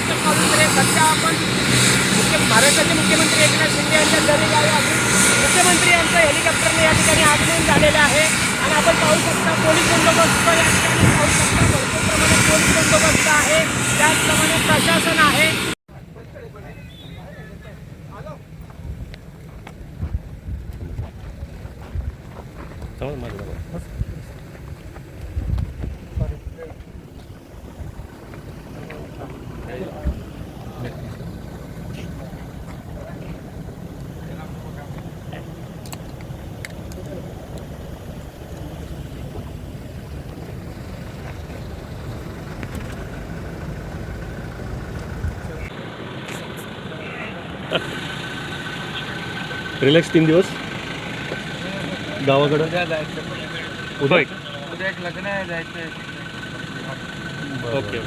त्यांचं पाऊल तर सध्या आपण मुख्य महाराष्ट्राचे मुख्यमंत्री एकनाथ शिंदे यांच्या घरी गावी असून मुख्यमंत्री यांचं हेलिकॉप्टरने या ठिकाणी आगमन झालेलं आहे. आणि आपण पाहू शकता पोलीस बंदोबस्त या ठिकाणी पाहू शकता. भरपूर प्रमाणात पोलीस बंदोबस्त आहे. त्याचप्रमाणे प्रशासन आहे. Tamam mı? रिलॅक्स तीन दिवस. गावाकडं. उद्या जायचं. उद्या? एक लग्न आहे जायचं ओके.